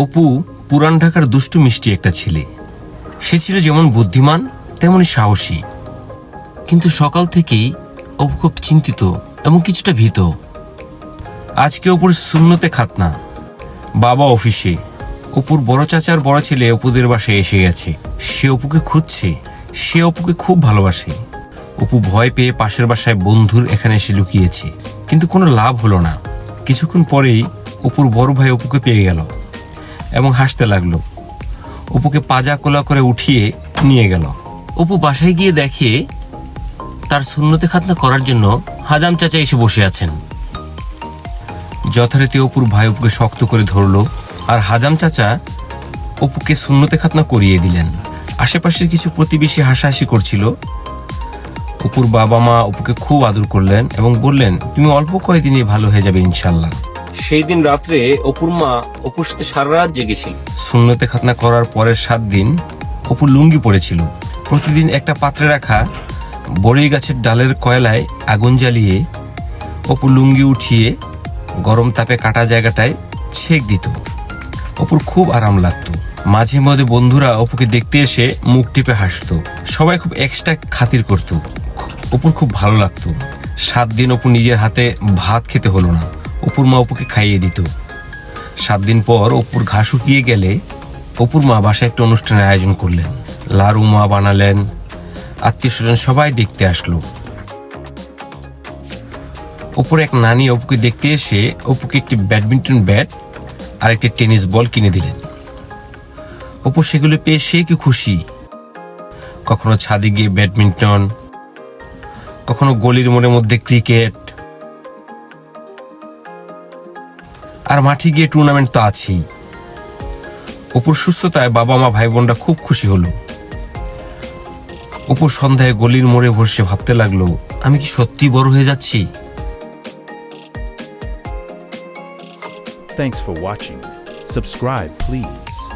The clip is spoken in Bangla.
অপু পুরান ঢাকার দুষ্টু মিষ্টি একটা ছেলে। সে ছিল যেমন বুদ্ধিমান তেমনই সাহসী। কিন্তু সকাল থেকেই অপু খুব চিন্তিত এবং কিছুটা ভীত। আজকে অপুর শূন্যতে খাতনা। বাবা অফিসে। অপুর বড় চাচার বড় ছেলে অপুদের বাসায় এসে গেছে। সে অপুকে খুঁজছে। সে অপুকে খুব ভালোবাসে। অপু ভয় পেয়ে পাশের বাসায় বন্ধুর এখানে এসে লুকিয়েছে। কিন্তু কোনো লাভ হলো না। কিছুক্ষণ পরেই অপুর বড় ভাই অপুকে পেয়ে গেল। এবং হাসতে লাগল। অপুকে পাজা কোলা করে উঠিয়ে নিয়ে গেল। অপু বাসায় গিয়ে দেখে তার শূন্যতে খাতনা করার জন্য হাজাম চাচা এসে বসে আছেন। যথারীতি অপুর ভাই অপুকে শক্ত করে ধরলো আর হাজাম চাচা অপুকে শূন্যতে খাতনা করিয়ে দিলেন। আশেপাশের কিছু প্রতিবেশী হাসাহাসি করছিল। অপুর বাবা মা অপুকে খুব আদর করলেন এবং বললেন, তুমি অল্প কয়েকদিনে ভালো হয়ে যাবে ইনশাল্লাহ। সেই দিন রাত্রে অপুর মা অপুর সাথে সারা রাত জেগেছিল। শূন্যতে খাতনা করার পরের সাত দিন অপু লুঙ্গি পড়েছিল প্রতিদিন একটা পাত্রে রাখা বড়ই গাছের ডালের কয়লায় আগুন জ্বালিয়ে অপু লুঙ্গি উঠিয়ে গরম তাপে কাটা জায়গাটায় ছেক দিত। অপুর খুব আরাম লাগতো। মাঝে মধ্যে বন্ধুরা অপুকে দেখতে এসে মুখ টিপে হাসতো। সবাই খুব এক্সট্রা খাতির করত। অপুর খুব ভালো লাগতো। সাত দিন অপু নিজের হাতে ভাত খেতে হলো না। অপুর মা অপুকে খাইয়ে দিত। সাত দিন পর অপুর ঘা শুকিয়ে গেলে অপুর মা বাসায় একটা অনুষ্ঠানের আয়োজন করলেন। লারু মা বানালেন। আত্মীয় স্বজন সবাই দেখতে আসলো। অপুর এক নানি অপুকে দেখতে এসে অপুকে একটি ব্যাডমিন্টন ব্যাট আর একটি টেনিস বল কিনে দিলেন। অপু সেগুলো পেয়ে সে কি খুশি? কখনো ছাদে গিয়ে ব্যাডমিন্টন, কখনো গলির মোড়ের মধ্যে ক্রিকেট আর মাঠে গিয়ে টুর্নামেন্ট তো আছেই অপুর সুস্থতায় বাবা মা ভাই বোনরা খুব খুশি হলো অপুর সন্ধ্যায় গলির মোড়ে বসে ভাবতে লাগল আমি কি সত্যি বড় হয়ে যাচ্ছি Thanks for watching. Subscribe, please.